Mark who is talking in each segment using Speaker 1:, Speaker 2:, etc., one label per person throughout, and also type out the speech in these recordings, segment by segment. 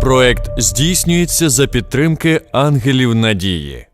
Speaker 1: Проект здійснюється за підтримки ангелів надії.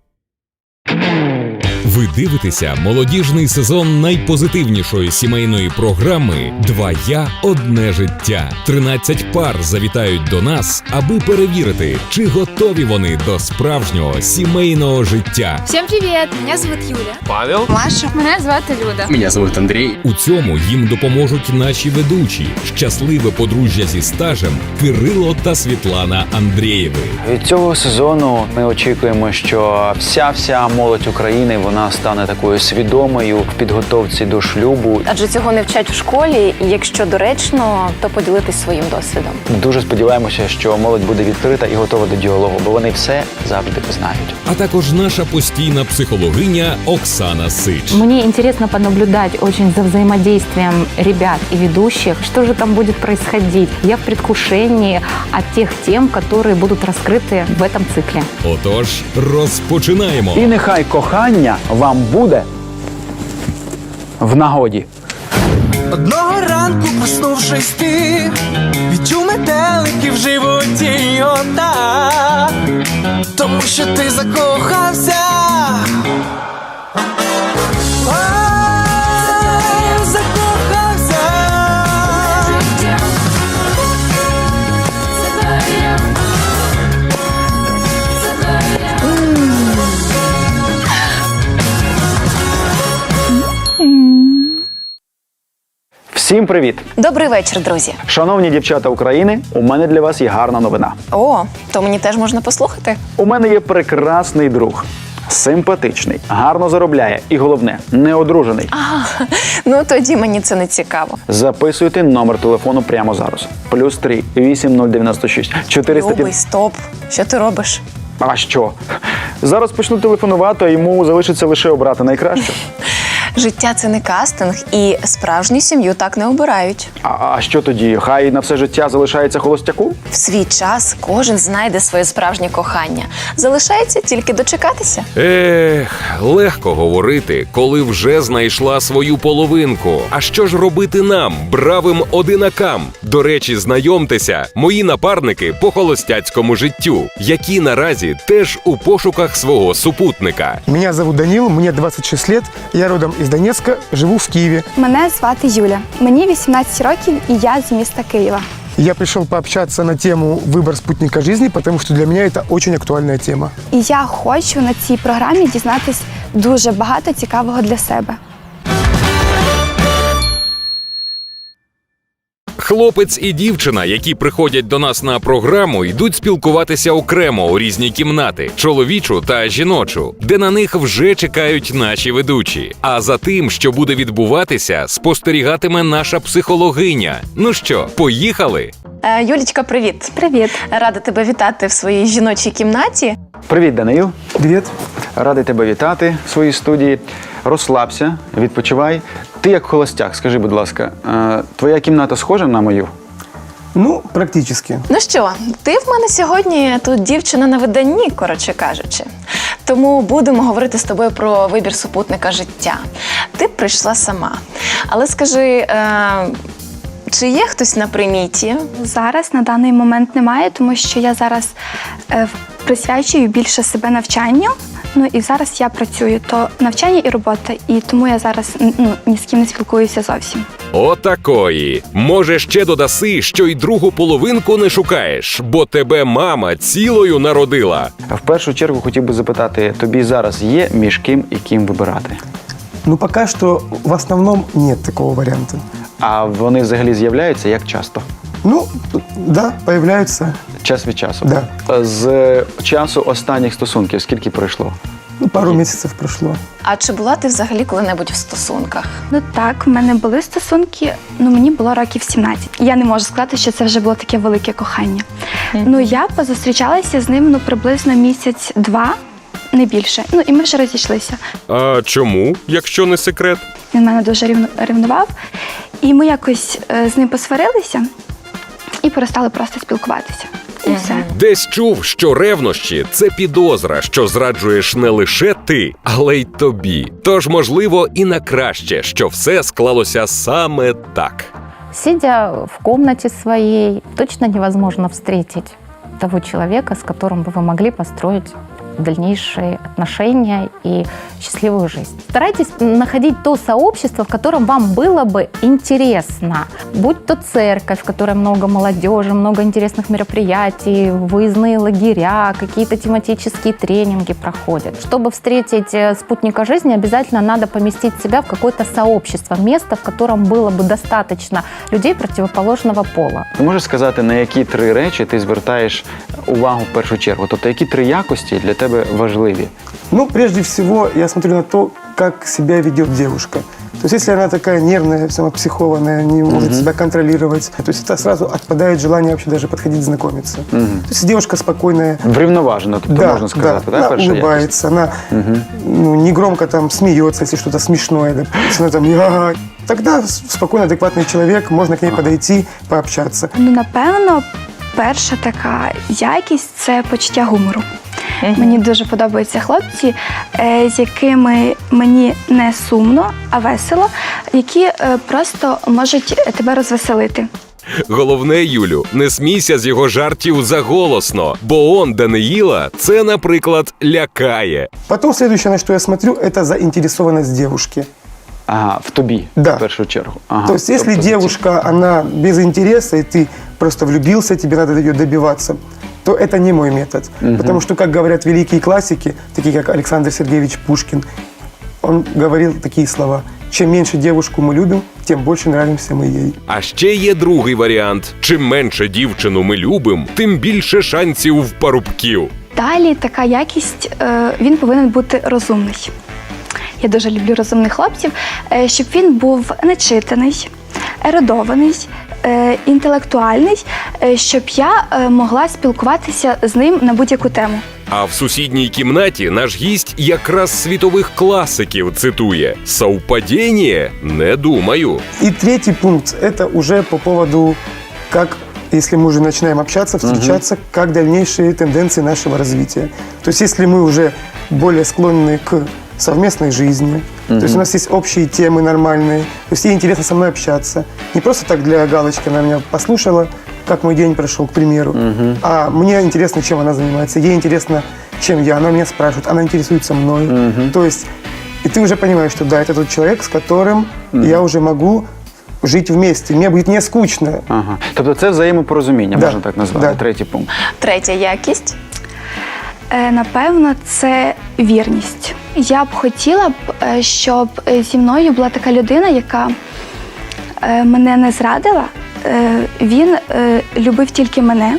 Speaker 2: Ви дивитеся молодіжний сезон найпозитивнішої сімейної програми Два я одне життя. 13 пар завітають до нас, аби перевірити, чи готові вони до справжнього сімейного життя.
Speaker 3: Всем привет! Меня зовут Юля.
Speaker 4: Павел.
Speaker 3: Маша. Мене звати Люда.
Speaker 4: Меня зовут Андрей.
Speaker 2: У цьому їм допоможуть наші ведучі, щасливе подружжя зі стажем Кирило та Світлана Андрієви.
Speaker 5: Від цього сезону ми очікуємо, що вся вся молодь України вона стане такою свідомою в підготовці до шлюбу.
Speaker 6: Адже цього не вчать в школі, і якщо доречно, то поділитись своїм досвідом.
Speaker 5: Дуже сподіваємося, що молодь буде відкрита і готова до діалогу, бо вони все завжди знають.
Speaker 2: А також наша постійна психологиня Оксана Сич.
Speaker 7: Мне интересно понаблюдать очень за взаимодействием ребят и ведущих. Что же там будет происходить? Я в предвкушении от тех тем, которые будут раскрыты в этом цикле.
Speaker 2: Отож, розпочинаємо.
Speaker 5: І нехай кохання вам буде в нагоді.
Speaker 8: Одного ранку, проснувшись ти, відчув метелики в животі йота, тому що ти закохався.
Speaker 5: Всім привіт!
Speaker 6: Добрий вечір, друзі.
Speaker 5: Шановні дівчата України, у мене для вас є гарна новина.
Speaker 6: О, то мені теж можна послухати.
Speaker 5: У мене є прекрасний друг. Симпатичний, гарно заробляє і головне, не одружений.
Speaker 6: Ну тоді мені це не цікаво.
Speaker 5: Записуйте номер телефону прямо зараз. Плюс 3 8096 400...
Speaker 6: Любий, стоп. Що ти робиш?
Speaker 5: А що? Зараз почну телефонувати, а йому залишиться лише обрати найкраще.
Speaker 6: Життя це не кастинг, і справжню сім'ю так не обирають.
Speaker 5: А, а що тоді? Хай на все життя залишається холостяку?
Speaker 6: В свій час кожен знайде своє справжнє кохання. Залишається тільки дочекатися.
Speaker 9: Ех, легко говорити, коли вже знайшла свою половинку. А що ж робити нам, бравим одинакам? До речі, знайомтеся, мої напарники по холостяцькому життю, які наразі теж у пошуках свого супутника.
Speaker 10: Меня зовут Данил, мне 26 лет, я родом из Донецка, живу в Киеве.
Speaker 3: Мене звати Юля. Мені 18 років і я з міста Києва.
Speaker 10: Я пришел пообщаться на тему «Выбор спутника жизни», потому что для меня это очень актуальная тема.
Speaker 3: І я хочу на цій програмі дізнатись дуже багато цікавого для себе.
Speaker 9: Хлопець і дівчина, які приходять до нас на програму, йдуть спілкуватися окремо у різні кімнати чоловічу та жіночу, де на них вже чекають наші ведучі. А за тим, що буде відбуватися, спостерігатиме наша психологиня. Ну що, поїхали?
Speaker 6: Е, Юлічка, привіт.
Speaker 3: Привіт.
Speaker 6: Рада тебе вітати в своїй жіночій кімнаті.
Speaker 5: Привіт, Даниїл.
Speaker 10: Привет.
Speaker 5: Радий тебе вітати в своїй студії. Розслабся, відпочивай. Ти як холостяк, скажи, будь ласка, е, твоя кімната схожа на мою?
Speaker 10: Ну, практически.
Speaker 6: Ну що, ти в мене сьогодні тут дівчина на виданні, коротше кажучи. Тому будемо говорити з тобою про вибір супутника життя. Ти прийшла сама. Але скажи, е, чи є хтось на приміті?
Speaker 3: Зараз на даний момент немає, тому що я зараз е, присвячую більше себе навчанню. Ну і зараз я працюю то навчання і робота, і тому я зараз ну, ні з ким не спілкуюся зовсім.
Speaker 9: Отакої. Може, ще додаси, що й другу половинку не шукаєш, бо тебе мама цілою народила.
Speaker 5: В першу чергу хотів би запитати, тобі зараз є між ким і ким вибирати?
Speaker 10: Ну, пока что в основном нет такого варианта.
Speaker 5: А вони взагалі з'являються як часто?
Speaker 10: Ну, да, появляются
Speaker 5: Час від часу.
Speaker 10: Да.
Speaker 5: З часу останніх стосунків скільки пройшло?
Speaker 10: ну, пару месяцев прошло.
Speaker 6: А чи була ти взагалі коли-небудь в стосунках?
Speaker 3: Ну так, в мене були стосунки, ну мені було років 17. Я не можу сказати, що це вже було таке велике кохання. Ну я позустрічалася з ним ну приблизно місяць-два, не більше. Ну і ми вже розійшлися.
Speaker 9: А чому, якщо не секрет?
Speaker 3: Він мене дуже рівну- ревнував, і ми якось е, з ним посварилися і перестали просто спілкуватися. І все.
Speaker 9: Десь чув, що ревнощі це підозра, що зраджуєш не лише ти, але й тобі. Тож, можливо, і на краще, що все склалося саме так.
Speaker 7: Сидя в комнате своей, точно невозможно встретить того человека, с которым бы вы могли построить дальнейшие отношения и счастливую жизнь. Старайтесь находить то сообщество, в котором вам было бы интересно. Будь то церковь, в которой много молодежи, много интересных мероприятий, выездные лагеря, какие-то тематические тренинги проходят. Чтобы встретить э, спутника жизни, обязательно надо поместить себя в какое-то сообщество, место, в котором было бы достаточно людей противоположного пола.
Speaker 5: Ти можеш сказати, на які три речі ти звертаєш увагу в першу чергу? Тобто, які три якості для тебе важливі?
Speaker 10: Ну, прежде всего, я смотрю на то, как себя ведет девушка. То есть, если она такая нервная, самопсихованная, не может себя контролировать, то есть это сразу отпадает желание вообще даже подходить знакомиться. То есть девушка спокойная,
Speaker 5: Врівноважено, тобто
Speaker 10: да,
Speaker 5: можна сказати,
Speaker 10: да,
Speaker 5: так?
Speaker 10: она
Speaker 5: перша якість?
Speaker 10: улыбается, она ну, не громко там смеется, если что-то смешное, допустим, она там «Ага». Тогда с- спокойно, адекватный человек, можно к ней подойти, пообщаться.
Speaker 3: Ну, напевно, перша така якість це почуття гумору. Мені дуже подобаються хлопці, е, з якими мені не сумно, а весело, які е, просто можуть тебе розвеселити.
Speaker 9: Головне, Юлю, не смійся з його жартів заголосно, бо он Даниїла це, наприклад, лякає.
Speaker 10: Потом следующее, на что я смотрю, это заинтересованность девушки.
Speaker 5: Ага, в тобі,
Speaker 10: Да.
Speaker 5: в першу чергу. Ага.
Speaker 10: То есть, если
Speaker 5: Тобто,
Speaker 10: девушка, она без интереса, и ты просто влюбился, тебе надо ее добиваться, то это не мой метод. Потому что, как говорят великие классики, такие как Александр Сергеевич Пушкин, он говорил такие слова. Чем меньше девушку мы любим, тем больше нравимся мы ей.
Speaker 9: А ще є другий варіант: чим менше дівчину ми любим, тим більше шансів в парубків.
Speaker 3: Далі така якість, е, він повинен бути розумний. Я дуже люблю розумних хлопців, е, щоб він був начитаний, ерудований, е, інтелектуальний, е, щоб я е, могла спілкуватися з ним на будь-яку тему.
Speaker 9: А в сусідній кімнаті наш гість якраз світових класиків цитує: «Совпадіння? Не думаю.
Speaker 10: И третий пункт – это уже по поводу, как, если мы уже начинаем общаться, встречаться, как дальнейшие тенденции нашего развития. То есть, если мы уже более склонны к совместной жизни, то есть у нас есть общие темы нормальные, то есть ей интересно со мной общаться. Не просто так для галочки она меня послушала, как мой день прошел, к примеру, а мне интересно, чем она занимается, ей интересно, чем я, она меня спрашивает, она интересуется мной. То есть и ты уже понимаешь, что да, это тот человек, с которым я уже могу жить вместе. Мне будет не скучно.
Speaker 5: Ага. Тобто це взаємопорозуміння,
Speaker 10: Да.
Speaker 5: можна так назвати.
Speaker 10: Да.
Speaker 5: Третій пункт.
Speaker 6: Третя якість.
Speaker 3: Е, Напевно, це вірність. Я б хотіла б, е, щоб зі мною була така людина, яка е, мене не зрадила. Він любив тільки мене,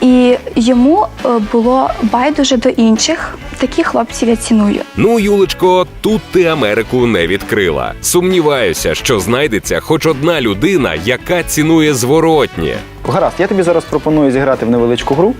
Speaker 3: і йому було байдуже до інших. Таких хлопців я ціную.
Speaker 9: Ну, Юлечко, тут ти Америку не відкрила. Сумніваюся, що знайдеться хоч одна людина, яка цінує зворотнє.
Speaker 5: Гаразд, я тобі зараз пропоную зіграти в невеличку гру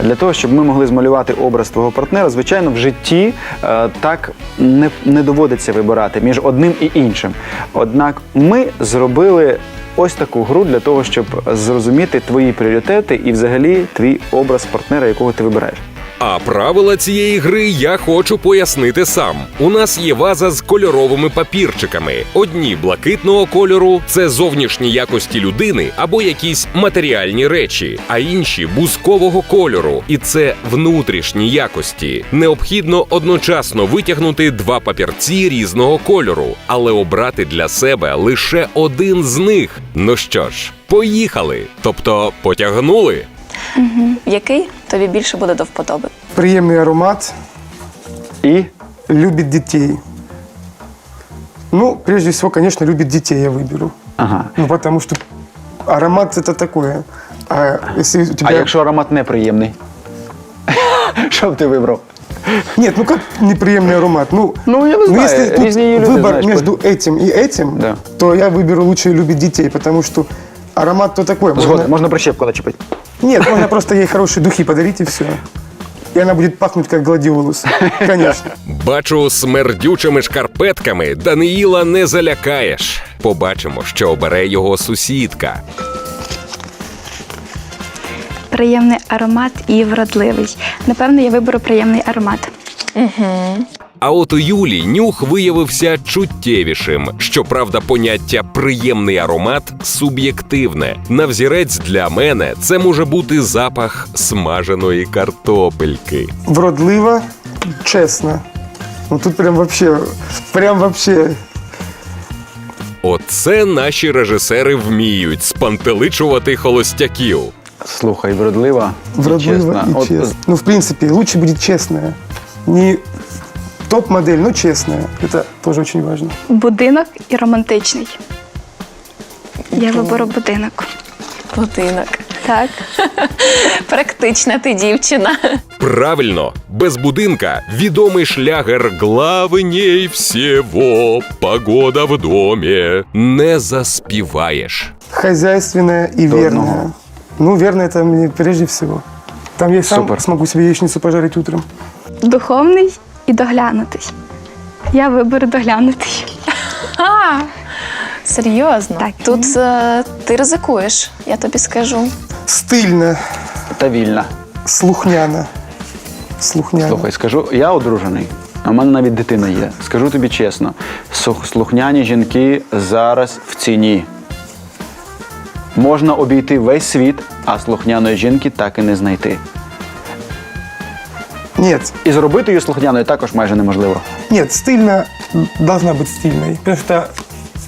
Speaker 5: для того, щоб ми могли змалювати образ твого партнера. Звичайно, в житті е, так не, не доводиться вибирати між одним і іншим. Однак ми зробили ось таку гру для того, щоб зрозуміти твої пріоритети і взагалі твій образ партнера, якого ти вибираєш.
Speaker 9: А правила цієї гри я хочу пояснити сам. У нас є ваза з кольоровими папірчиками. Одні блакитного кольору це зовнішні якості людини або якісь матеріальні речі, а інші бузкового кольору, і це внутрішні якості. Необхідно одночасно витягнути два папірці різного кольору, але обрати для себе лише один з них. Ну що ж, поїхали. Тобто потягнули.
Speaker 6: Який тобі більше буде до вподоби?
Speaker 10: Приемный аромат,
Speaker 5: І
Speaker 10: любит детей. Ну, прежде всего, конечно, любит детей я выберу.
Speaker 5: ага.
Speaker 10: Ну, потому что аромат это такое. А если у тебя...
Speaker 5: А якщо аромат неприємний? Що б ти вибрав?
Speaker 10: Нет, ну как неприемный аромат? Ну,
Speaker 5: Ну, я не знаю,
Speaker 10: если тут
Speaker 5: разные люди,
Speaker 10: выбор
Speaker 5: знаешь,
Speaker 10: между этим и этим,
Speaker 5: Да.
Speaker 10: то я выберу лучше любить детей, потому что аромат то такой. можно-
Speaker 5: Згодом, можна прищепку начепити.
Speaker 10: Нет, можно просто ей хорошие духи подарить и все. И она будет пахнуть как гладиолус. Конечно.
Speaker 9: Бачу, смердючими шкарпетками Даниїла не залякаєш. Побачимо, що обере його сусідка.
Speaker 3: Приємний аромат і вродливий. Напевно, я виберу приємний аромат.
Speaker 9: А от у Юлі нюх виявився чуттєвішим. Щоправда, поняття приємний аромат суб'єктивне. На взірець для мене це може бути запах смаженої картопельки.
Speaker 10: Вродлива, честно. Ну тут прям вообще, прям вообще
Speaker 9: Оце наші режисери вміють спантеличувати холостяків.
Speaker 5: Слухай, вродлива, і
Speaker 10: вродлива
Speaker 5: чесна.
Speaker 10: и
Speaker 5: От.
Speaker 10: Ну, в принципе, лучше будет честная. Не топ-модель, но честная. Это тоже очень важно.
Speaker 3: Будинок і романтичний. Я виберу будинок.
Speaker 6: Будинок.
Speaker 3: Так.
Speaker 6: Практична ти дівчина.
Speaker 9: Правильно, без будинка відомий шлягер «Главней всего погода в домі» не заспіваєш.
Speaker 10: Хозяйственная и верная. Ну, верная это мне прежде всего. Там я сам
Speaker 5: Супер.
Speaker 10: смогу себе яичницу пожарить утром.
Speaker 3: Духовний і доглянутий. Я виберу доглянутий.
Speaker 6: А, серйозно.
Speaker 3: Так.
Speaker 6: Тут е, ти ризикуєш, я тобі скажу.
Speaker 10: Стильно,
Speaker 5: та вільна.
Speaker 10: слухняно. Слухняно.
Speaker 5: Слухай, скажу, я одружений, а в мене навіть дитина є. Скажу тобі чесно, сух- слухняні жінки зараз в ціні. Можна обійти весь світ, а слухняної жінки так і не знайти.
Speaker 10: Нет,
Speaker 5: І зробити її слухняною також майже неможливо.
Speaker 10: нет, стильно должна быть стильной. Потому что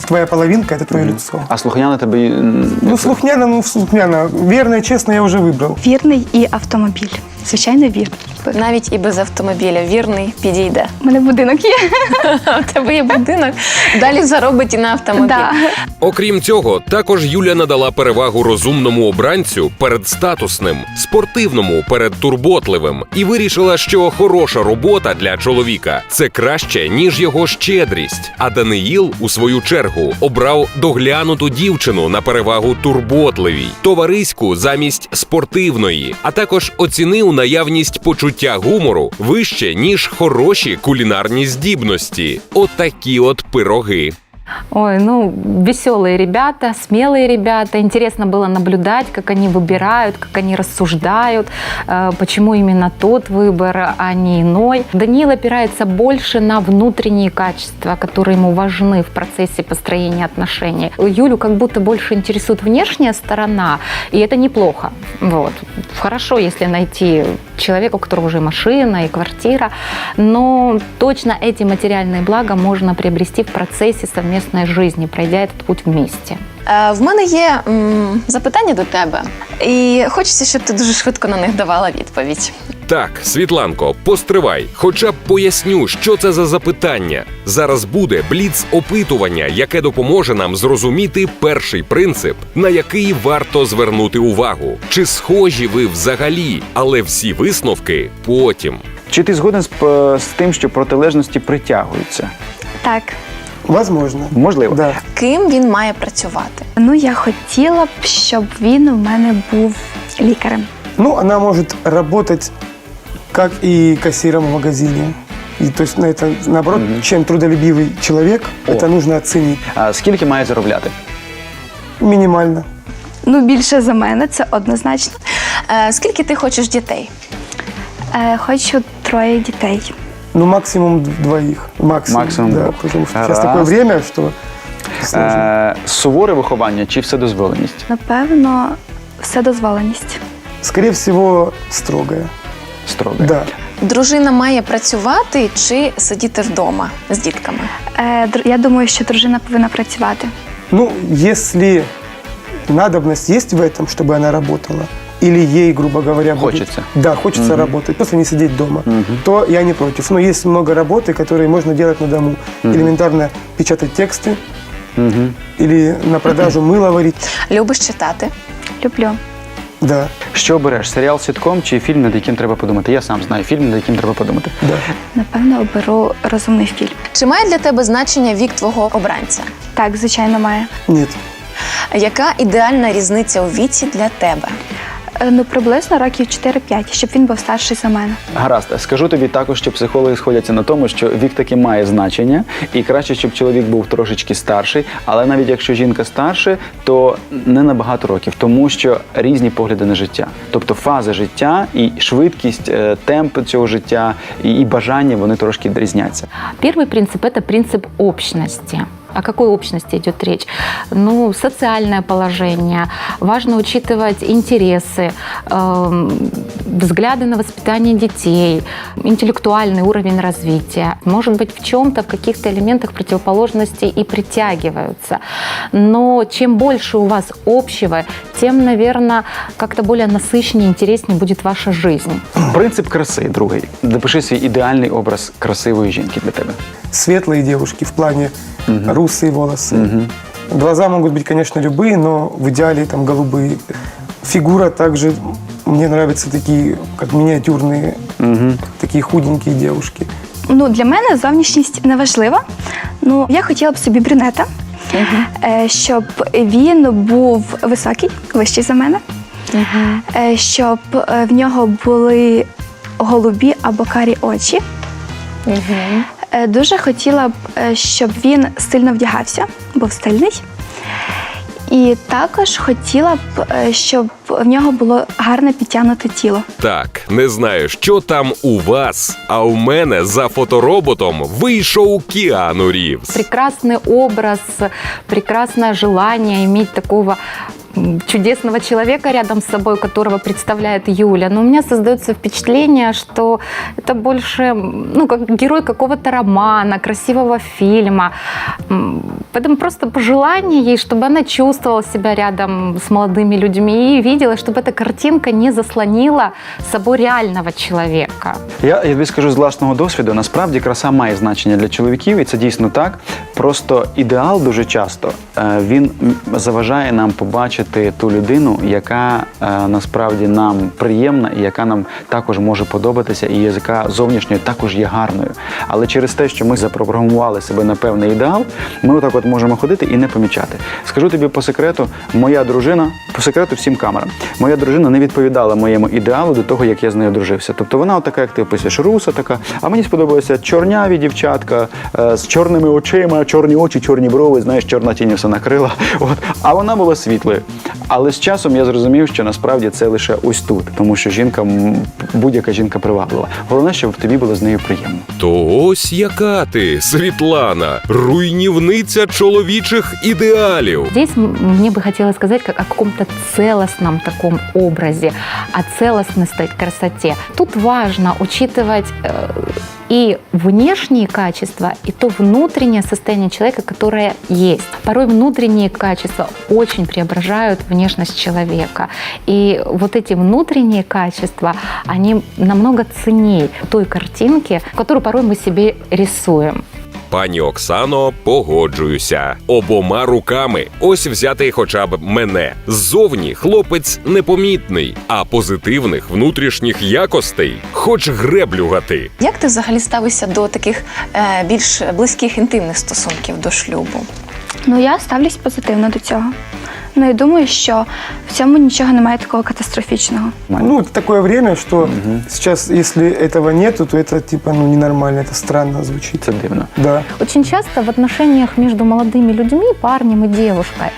Speaker 10: твоя половинка – это твое лицо.
Speaker 5: А слухняна тебе. м,
Speaker 10: Ну, слухняно, ну, слухняно. Верно и честно я уже выбрал.
Speaker 3: Вірний і автомобіль. Звичайно, вірний.
Speaker 6: Навіть і без автомобіля вірний підійде.
Speaker 3: У мене будинок є.
Speaker 6: У тебе є будинок, далі заробить і на автомобіль.
Speaker 3: Да.
Speaker 9: Окрім цього, також Юля надала перевагу розумному обранцю перед статусним, спортивному перед турботливим, і вирішила, що хороша робота для чоловіка це краще ніж його щедрість. А Даниїл, у свою чергу, обрав доглянуту дівчину на перевагу турботливій, товариську замість спортивної, а також оцінив наявність почуття гумору вище ніж хороші кулінарні здібності. Отакі от пироги.
Speaker 7: Ой, ну, веселые ребята, смелые ребята. Интересно было наблюдать, как они выбирают, как они рассуждают, э, почему именно тот выбор, а не иной. Даниил опирается больше на внутренние качества, которые ему важны в процессе построения отношений. Юлю как будто больше интересует внешняя сторона, и это неплохо. Вот. Хорошо, если найти человека, у которого уже машина, и квартира, но точно эти материальные блага можно приобрести в процессе совместной жизни, пройдя этот путь вместе.
Speaker 6: Е, В мене є м, запитання до тебе, і хочеться, щоб ти дуже швидко на них давала відповідь.
Speaker 9: Так, Світланко, постривай, хоча б поясню, що це за запитання. Зараз буде бліц опитування, яке допоможе нам зрозуміти перший принцип, на який варто звернути увагу. Чи схожі ви взагалі, але всі висновки потім.
Speaker 5: Чи ти згоден з, з тим, що протилежності притягуються?
Speaker 3: Так.
Speaker 10: Возможно.
Speaker 5: Можливо.
Speaker 10: Да.
Speaker 6: Ким він має працювати?
Speaker 3: Ну, я хотіла б, щоб він у мене був лікарем.
Speaker 10: Ну, она может работать как и кассиром в магазине. И то есть на это, наоборот, чем трудолюбивый человек,
Speaker 5: О.
Speaker 10: это нужно оценить
Speaker 5: А скільки має заробляти?
Speaker 10: минимально.
Speaker 3: Ну, більше за мене, це однозначно.
Speaker 6: Е, Скільки ти хочеш дітей?
Speaker 3: Е, хочу троє дітей.
Speaker 10: Ну, максимум двоих. Максимум.
Speaker 5: Максимум
Speaker 10: да,
Speaker 5: двух.
Speaker 10: потому что
Speaker 5: Раз.
Speaker 10: сейчас такое время, что сложно.
Speaker 5: Е, суворе виховання чи вседозволеність?
Speaker 3: Напевно, вседозволеність.
Speaker 10: Скорее всего, строгое.
Speaker 5: Строге.
Speaker 10: Да.
Speaker 6: Дружина має працювати чи сидіти вдома з дітками?
Speaker 3: Е, др- я думаю, що дружина повинна працювати.
Speaker 10: Ну, если надобность есть в этом, чтобы она работала, или ей, грубо говоря, будет-
Speaker 5: Хочется.
Speaker 10: да, хочется работать, просто не сидеть дома, то я не против. Но есть много работы, которые можно делать на дому. Элементарно печатать тексты, или на продажу мыло варить.
Speaker 6: Любиш читати?
Speaker 3: Люблю.
Speaker 10: Да,
Speaker 5: Що береш? Серіал сітком чи фільм, над яким треба подумати? Я сам знаю фільм, над яким треба подумати.
Speaker 10: да.
Speaker 3: Напевно, оберу розумний фільм.
Speaker 6: Чи має для тебе значення вік твого обранця?
Speaker 3: Так, звичайно, має.
Speaker 10: Нет.
Speaker 6: Яка ідеальна різниця у віці для тебе?
Speaker 3: Е, Ну, приблизно років 4-5, щоб він був старший за мене.
Speaker 5: Гаразд, скажу тобі також, що психологи сходяться на тому, що вік таки має значення, і краще, щоб чоловік був трошечки старший. Але навіть якщо жінка старше, то не на багато років, тому що різні погляди на життя, тобто фази життя і швидкість, е, темп цього життя і, бажання вони трошки різняться.
Speaker 7: Первый принцип – это принцип общности. О какой общности идет речь? Ну, социальное положение. Важно учитывать интересы, эм, взгляды на воспитание детей, интеллектуальный уровень развития. Может быть, в чем-то, в каких-то элементах противоположности и притягиваются. Но чем больше у вас общего, тем, наверное, как-то более насыщеннее, интереснее будет ваша жизнь.
Speaker 5: Принцип краси, другий. Допиши свій ідеальний образ красивої жінки для тебе.
Speaker 10: Светлые девушки в плане русые волосы. Глаза могут быть, конечно, любые, но в идеале там голубые. Фигура также мне нравятся такие, как миниатюрные, такие худенькие девушки.
Speaker 3: Ну, для мене зовнішність не важлива. Ну, я хотіла б собі брюнета, е, щоб він був високий, вищий за мене, е, щоб е, в нього були голубі або карі очі. Е, Дуже хотіла б, е, щоб він стильно вдягався, був стильний. І також хотіла б, е, щоб в нього було гарне підтягнуте тіло.
Speaker 9: Так, не знаю, що там у вас, а у мене за фотороботом вийшов Кіану Рівз.
Speaker 7: Прекрасный образ, прекрасное желание иметь такого чудесного человека рядом с собой, которого представляет Юля. Но у меня создается впечатление, что это больше, м, ну, как герой какого-то романа, красивого фильма. М, Поэтому просто пожелание ей, чтобы она чувствовала себя рядом с молодыми людьми и видела, чтобы эта картинка не заслонила собой реального человека.
Speaker 5: Я, я тобі скажу з власного досвіду, насправді краса має значення для чоловіків, і це дійсно так. Просто ідеал дуже часто е, він м, заважає нам побачити ту людину, яка е, насправді нам приємна і яка нам також може подобатися, і яка зовнішньою також є гарною. Але через те, що ми запрограмували себе на певний ідеал, ми отак от можемо ходити і не помічати. Скажу тобі по секрету, моя дружина, по секрету всім камерам, моя дружина не відповідала моєму ідеалу до того, як я з нею дружився. Тобто вона така, як ти описуєш, руса така. А мені сподобалася чорняві дівчатка е, з чорними очима, чорні очі, чорні брови, знаєш, чорна тінь все накрила. От. А вона була світлою. Але з часом я зрозумів, що насправді це лише ось тут, тому що жінка, будь-яка жінка приваблива. Головне, щоб тобі було з нею приємно.
Speaker 9: То ось яка ти, Світлана, руйнівниця чоловічих ідеалів.
Speaker 7: Здесь м- мне бы хотелось сказать как о каком-то целостном таком образе, о целостной красоте. Тут важно учитывать э, и внешние качества, и то внутреннее состояние человека, которое есть. Порой внутренние качества очень преображают внешность человека. И вот эти внутренние качества, они намного ценней той картинки, которую порой мы себе рисуем.
Speaker 9: Пані Оксано, погоджуюся. Обома руками. Ось взяти хоча б мене. Ззовні хлопець непомітний, а позитивних внутрішніх якостей хоч греблю гати.
Speaker 6: Як ти взагалі ставишся до таких е, більш близьких інтимних стосунків до шлюбу?
Speaker 3: Ну, я ставлюсь позитивно до цього. Ну і думаю, що в цьому нічого немає такого катастрофічного.
Speaker 10: Ну, это такое время, что сейчас, если этого нету, то это типа, ну, ненормально, это странно звучит.
Speaker 5: Це дивно.
Speaker 10: Да.
Speaker 7: Очень часто в отношениях между молодыми людьми, парнем и девушкой,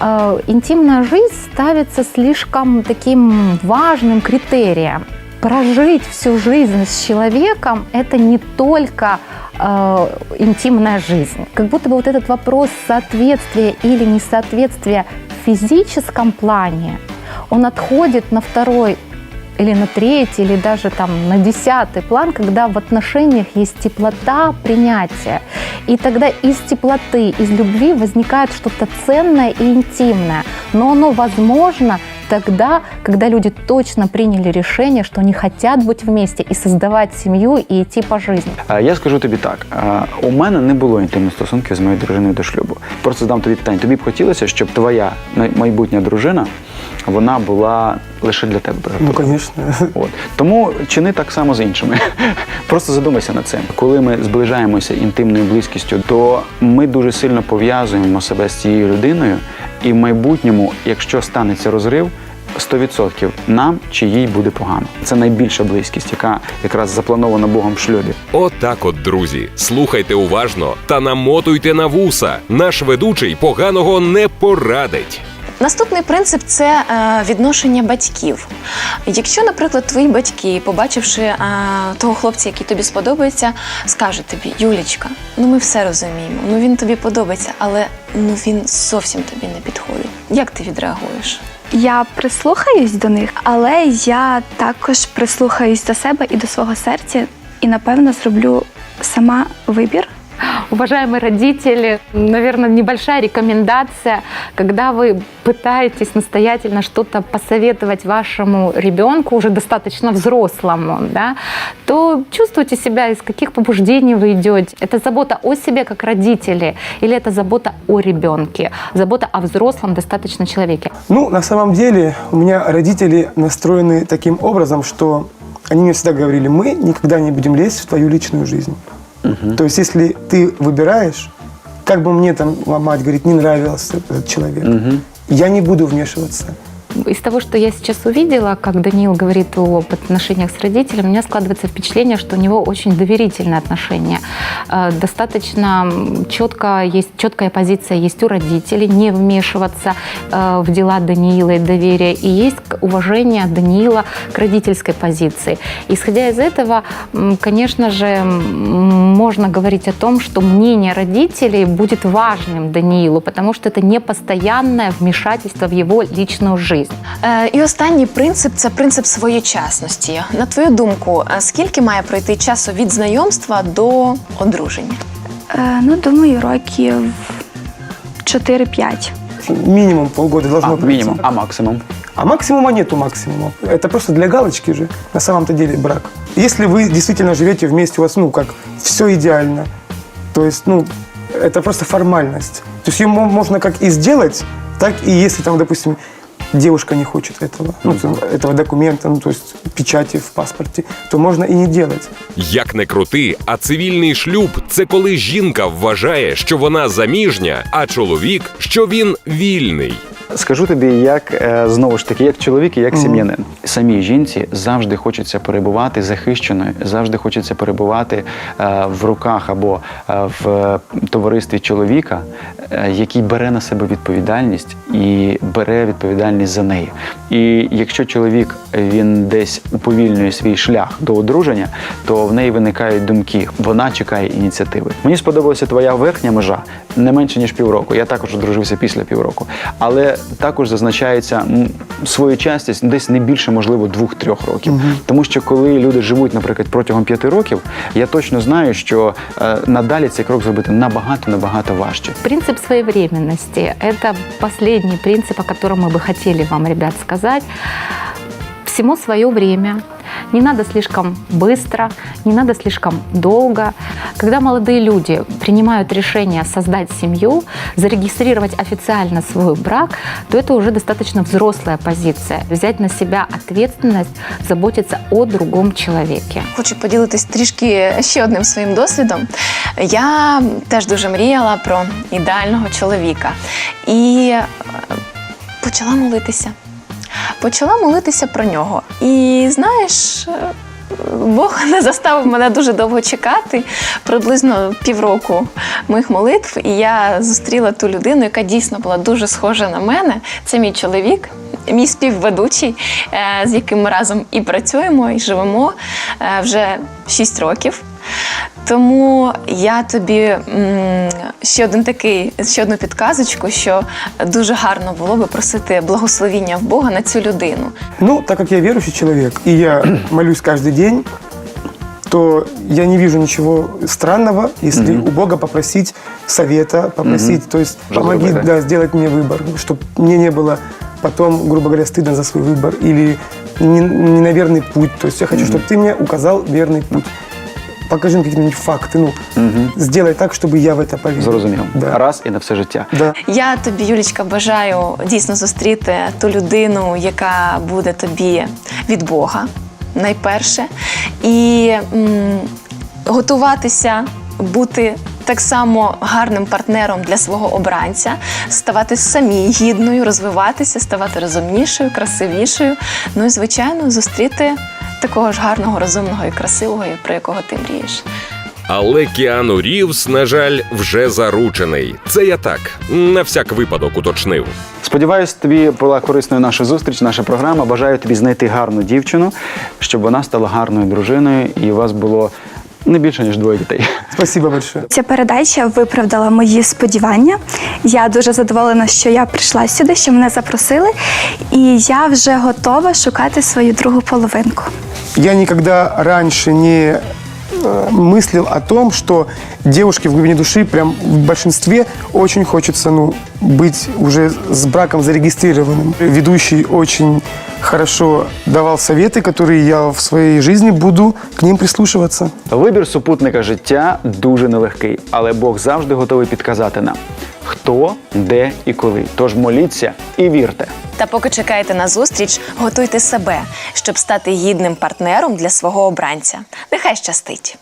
Speaker 7: э, интимная жизнь ставится слишком таким важным критерием. Прожить всю жизнь с человеком – это не только э, интимная жизнь. Как будто бы вот этот вопрос соответствия или несоответствия в физическом плане, он отходит на второй или на третий, или даже там на десятый план, когда в отношениях есть теплота, принятие. И тогда из теплоты, из любви возникает что-то ценное и интимное. Но оно возможно тогда, когда люди точно приняли решение, что они хотят быть вместе и создавать семью и идти по жизни.
Speaker 5: Я скажу тобі так: у мене не було інтимних стосунків з моєю дружиною до шлюбу. Просто задам тобі питання. Тобі б хотілося, щоб твоя майбутня дружина вона була лише для тебе
Speaker 10: Ну, конечно.
Speaker 5: От тому чини так само з іншими. Просто задумайся над цим. Коли ми зближаємося інтимною близькістю, то ми дуже сильно пов'язуємо себе з цією людиною, і в майбутньому, якщо станеться розрив. 100% нам чи їй буде погано. Це найбільша близькість, яка якраз запланована Богом в шлюбі.
Speaker 9: Отак от, друзі, слухайте уважно та намотуйте на вуса. Наш ведучий поганого не порадить.
Speaker 6: Наступний принцип це е, відношення батьків. Якщо, наприклад, твої батьки, побачивши е, того хлопця, який тобі сподобається, скажуть тобі, Юлічка, ну ми все розуміємо, ну він тобі подобається, але ну він зовсім тобі не підходить. Як ти відреагуєш?
Speaker 3: Я прислухаюсь до них, але я також прислухаюсь до себе і до свого серця, і напевно зроблю сама вибір.
Speaker 7: Уважаемые родители, наверное, небольшая рекомендация, когда вы пытаетесь настоятельно что-то посоветовать вашему ребенку, уже достаточно взрослому, да, то чувствуйте себя, из каких побуждений вы идете. Это забота о себе как родители или это забота о ребенке, забота о взрослом достаточно человеке.
Speaker 10: Ну, на самом деле, у меня родители настроены таким образом, что они мне всегда говорили, мы никогда не будем лезть в твою личную жизнь. То есть, если ты выбираешь, как бы мне там мать говорит, не нравился этот человек, я не буду вмешиваться.
Speaker 7: Из того, что я сейчас увидела, как Даниил говорит об отношениях с родителем, у меня складывается впечатление, что у него очень доверительные отношения. Э, Достаточно четко есть четкая позиция есть у родителей не вмешиваться э, в дела Даниила и доверия, и есть уважение Даниила к родительской позиции. Исходя из этого, конечно же, можно говорить о том, что мнение родителей будет важным Даниилу, потому что это не постоянное вмешательство в его личную жизнь.
Speaker 6: Е, і останній принцип це принцип своєчасності. На твою думку, е, скільки має пройти часу від знайомства до одруження?
Speaker 3: Е, ну, думаю, років 4-5.
Speaker 10: Минимум полгода должно
Speaker 5: А,
Speaker 10: пройти.
Speaker 5: мінімум, а максимум.
Speaker 10: А максимума нету максимума. Это просто для галочки же, на самом-то деле, брак. Если вы действительно живете вместе, у вас, ну, как, все идеально, то есть, ну, это просто формальность. То есть ее мо- можно как и сделать, так и если там, допустим, девушка не хочет этого, ну, этого документа, ну, то есть печати в паспорте, то можно и не делать.
Speaker 9: Як не крути, а цивільний шлюб це коли жінка вважає, що вона заміжня, а чоловік, що він вільний.
Speaker 5: Скажу тобі, як е, знову ж таки, як чоловік і як сім'янин. Самій жінці завжди хочеться перебувати захищеною, завжди хочеться перебувати е, в руках або е, в товаристві чоловіка, який бере на себе відповідальність і бере відповідальність за неї. І якщо чоловік він десь уповільнює свій шлях до одруження, то в неї виникають думки. Вона чекає ініціативи. Мені сподобалася твоя верхня межа не менше ніж півроку. Я також одружився після півроку, але також зазначається м, своєчасність десь не більше, можливо, двох-трьох років. Тому що коли люди живуть, наприклад, протягом п'яти років, я точно знаю, що е, надалі цей крок зробити набагато набагато важче.
Speaker 7: Принцип своевременности – это последний принцип, о котором мы бы хотели вам, ребят, сказать. Всему свое время. Не надо слишком быстро, не надо слишком долго. Когда молодые люди принимают решение создать семью, зарегистрировать официально свой брак, то это уже достаточно взрослая позиция. Взять на себя ответственность, заботиться о другом человеке.
Speaker 6: Хочу поділитись трішки ще одним своїм досвідом. Я теж дуже мріяла про ідеального чоловіка і е, почала молитися. Почала молитися про нього. І знаєш, е, Бог не заставив мене дуже довго чекати, приблизно півроку моїх молитв. І я зустріла ту людину, яка дійсно була дуже схожа на мене. Це мій чоловік, мій співведучий, е, з яким ми разом і працюємо, і живемо е, вже 6 років. Тому я тобі м, ще один такий, ще одну підказочку, що дуже гарно було би просити благословіння в Бога на цю людину.
Speaker 10: Ну, так как я верующий человек, и я молюсь каждый день, то я не вижу ничего странного, если у Бога попросить совета, попросить, то есть
Speaker 5: Уже
Speaker 10: помоги
Speaker 5: другое, да?
Speaker 10: да, сделать мне выбор, чтобы мне не было потом, грубо говоря, стыдно за свой выбор или не, не на верный путь. То есть я хочу, чтобы ты мне указал верный путь. Покажи мне какие-нибудь факты, ну, сделай так, чтобы я в это поверил.
Speaker 5: Зрозумів.
Speaker 10: Да.
Speaker 5: Раз і на все життя.
Speaker 10: Да.
Speaker 6: Я тобі, Юлічка, бажаю дійсно зустріти ту людину, яка буде тобі від Бога, найперше, і м, готуватися бути так само гарним партнером для свого обранця, ставати самі гідною, розвиватися, ставати розумнішою, красивішою. Ну і звичайно, зустріти такого ж гарного, розумного і красивого, про якого ти мрієш.
Speaker 9: Але Кіану Рівс, на жаль, вже заручений. Це я так, на всяк випадок уточнив.
Speaker 5: Сподіваюсь, тобі була корисною наша зустріч, наша програма. Бажаю тобі знайти гарну дівчину, щоб вона стала гарною дружиною, і у вас було не більше ніж двоє дітей.
Speaker 10: Спасибо большое.
Speaker 3: Ця передача виправдала мої сподівання. Я дуже задоволена, що я прийшла сюди, що мене запросили, і я вже готова шукати свою другу половинку.
Speaker 10: Я никогда раньше не мыслил о том, что девушке в глубине души, прям в большинстве, очень хочется ну, быть уже с браком зарегистрированным. Ведущий очень хорошо давал советы, которые я в своей жизни буду к ним прислушиваться.
Speaker 5: Вибір супутника життя дуже нелегкий, але Бог завжди готовий підказати нам, хто, де і коли. Тож моліться і вірте.
Speaker 6: Та поки чекаєте на зустріч, готуйте себе, щоб стати гідним партнером для свого обранця. Нехай щастить!